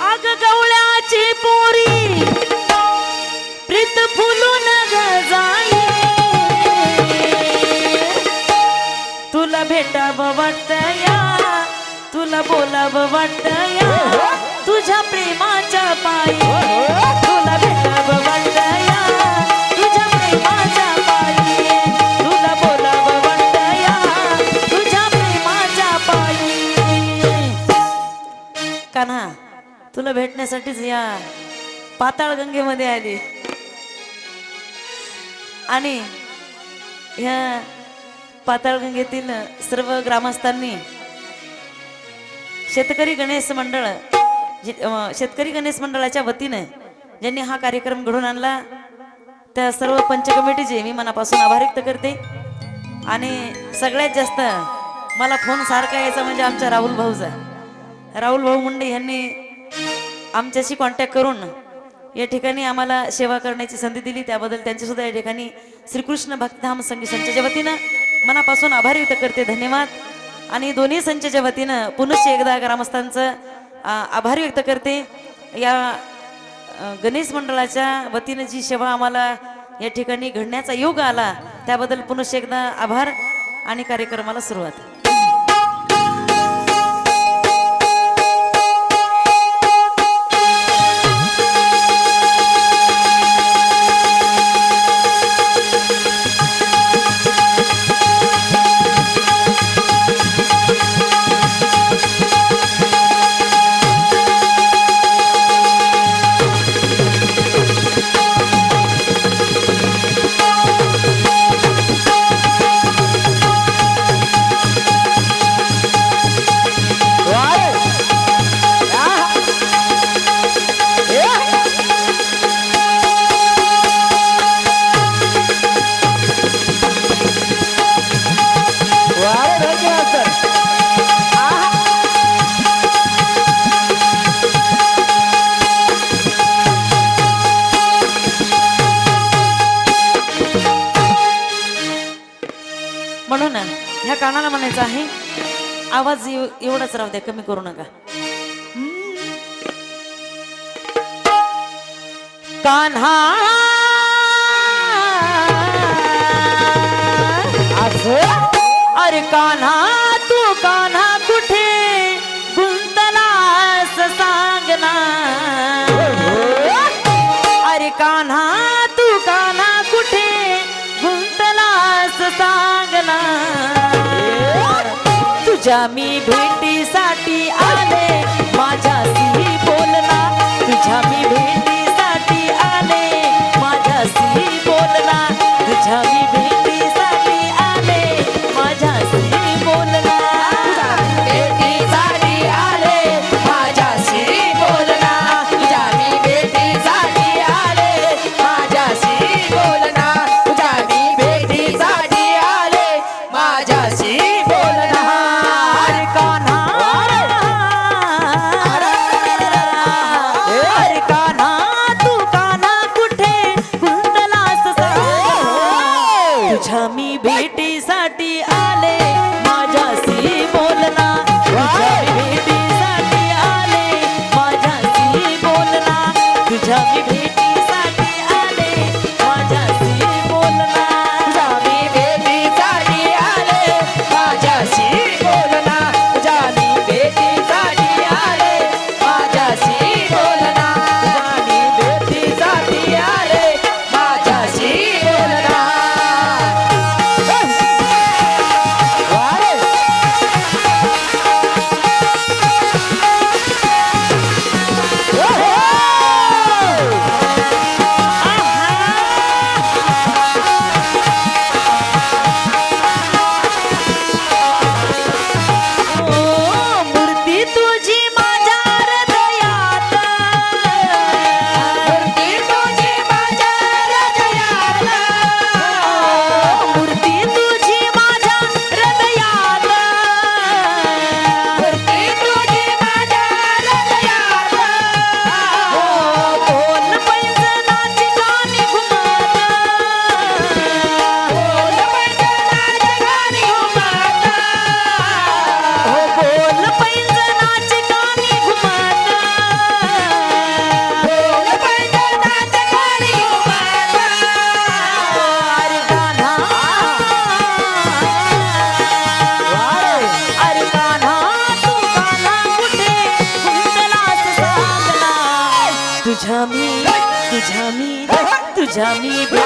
अग गवळ्याची पोरी. प्रीत फुलून जाई तुला भेटाव वाटत या. तुला बोलाव वाटत या. तुझ्या प्रेमाच्या पायी. तुला भेटण्यासाठीच या पाताळ गंगेमध्ये आली. आणि ह्या पाताळगंगेतील सर्व ग्रामस्थांनी शेतकरी गणेश मंडळ शेतकरी गणेश मंडळाच्या वतीने ज्यांनी हा कार्यक्रम घडून आणला त्या सर्व पंच कमिटीचे मी मनापासून आभार व्यक्त करते. आणि सगळ्यात जास्त मला फोन सारखा यायचा म्हणजे आमच्या राहुल भाऊचा. राहुल भाऊ मुंडे यांनी आमच्याशी कॉन्टॅक्ट करून या ठिकाणी आम्हाला सेवा करण्याची संधी दिली. त्याबद्दल त्यांचे सुद्धा या ठिकाणी श्रीकृष्ण भक्तधाम संघ संचाच्या वतीनं मनापासून आभार व्यक्त करते. धन्यवाद. आणि दोन्ही संचाच्या वतीनं पुनश्च एकदा ग्रामस्थांचं आभार व्यक्त करते. या गणेश मंडळाच्या वतीनं जी सेवा आम्हाला या ठिकाणी घडण्याचा योग आला त्याबद्दल पुनश्च एकदा आभार आणि कार्यक्रमाला सुरुवात. एव- एवढाच राहू द्या कमी करू नका. कान्हा! अरे कान्हा! तुझ्या मी भेटीसाठी आले. माझ्याशी बोलना तुझ्या मी भेटीसाठी आले. माझ्याशी बोलना तुझ्या मी Jamie.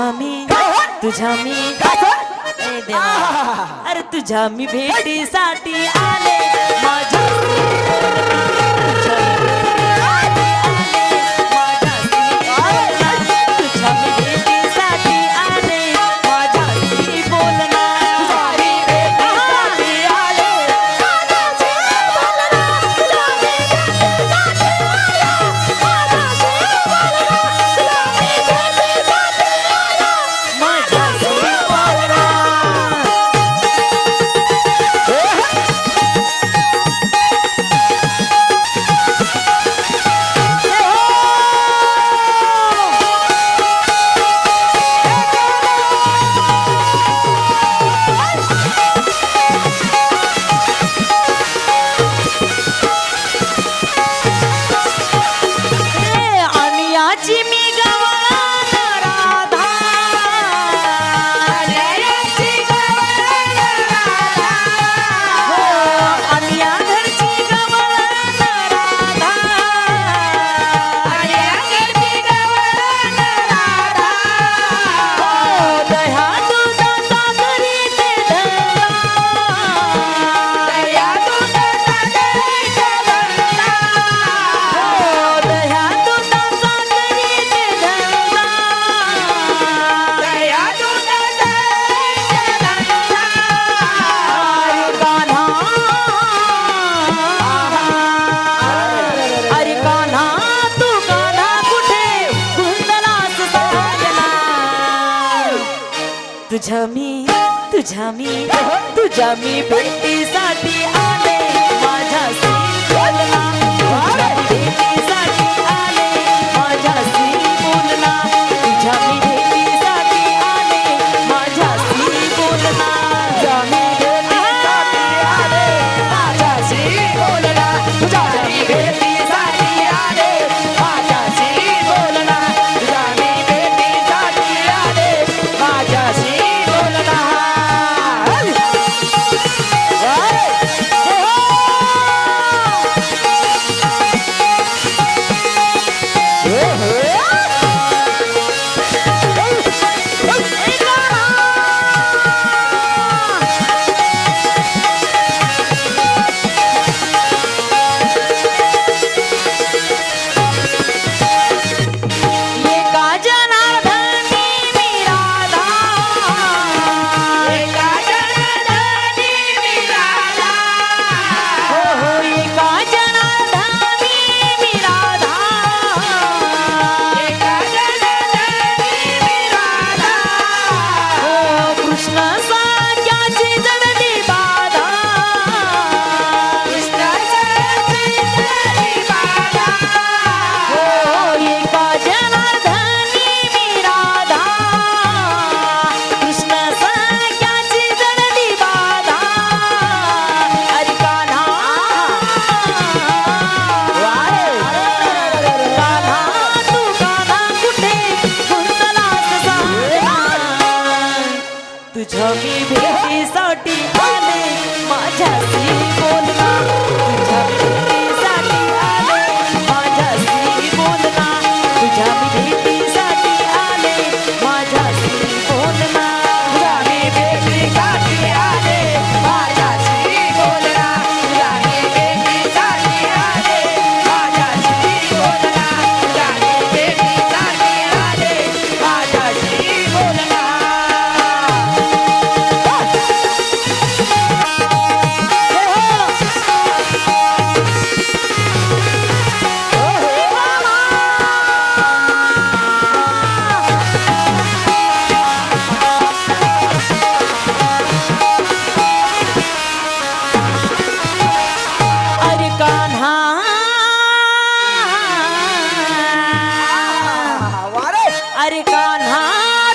तुझ्या मी तुझा मी अरे तुझ्या मी भेटीसाठी आले माझ्या तुझा मी तुझा मी तुझा मी भेटी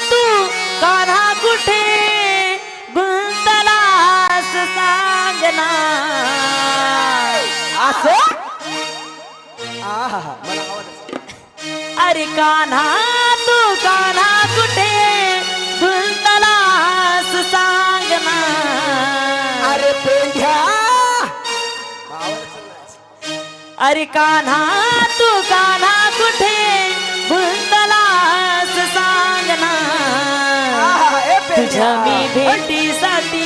तू कान्हा कुठे? सांगना अरे कान्हा तू कान्हा कुठे? गुंतलास सांगना अरे अरे कान्हा तू कान्हा कुठे? जमी भेटी साठी